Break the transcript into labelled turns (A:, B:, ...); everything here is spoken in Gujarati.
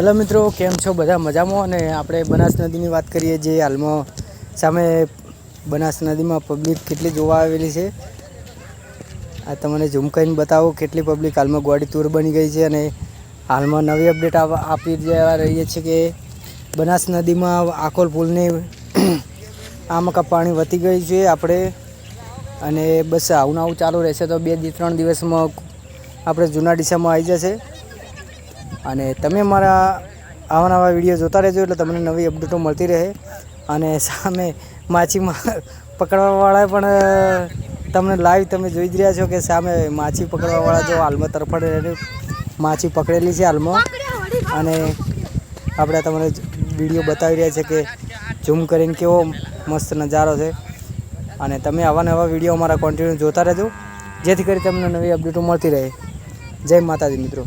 A: હેલો મિત્રો, કેમ છો? બધા મજામાં? અને આપણે બનાસ નદીની વાત કરીએ, જે હાલમાં સામે બનાસ નદીમાં પબ્લિક કેટલી જોવા આવેલી છે. આ તમને ઝૂમ કરીને બતાવો, કેટલી પબ્લિક હાલમાં ગોડી ટૂર બની ગઈ છે અને હાલમાં નવી અપડેટ આપ- જવા રહીએ છીએ કે બનાસ નદીમાં આકોલ પુલની આમકા પાણી વધી ગયું છે આપણે. અને બસ આવું આવું ચાલુ રહેશે તો બે ત્રણ દિવસમાં આપણે જૂના ડીસામાં આવી જશે. અને તમે મારા આવા નવા વીડિયો જોતા રહેજો એટલે તમને નવી અપડેટો મળતી રહે. અને સામે માછીમાં પકડવાવાળા પણ તમને લાઈવ તમે જોઈ જ રહ્યા છો કે સામે માછી પકડવાવાળા જો હાલમાં તરફડે માછી પકડેલી છે હાલમાં. અને આપણે તમને વીડિયો બતાવી રહ્યા છે કે ઝૂમ કરીને કેવો મસ્ત નજારો છે. અને તમે આવા નવા વીડિયો અમારા કોન્ટિન્યુ જોતા રહેજો. જેથી કરી તમને નવી અપડેટો મળતી રહે. જય માતાજી મિત્રો.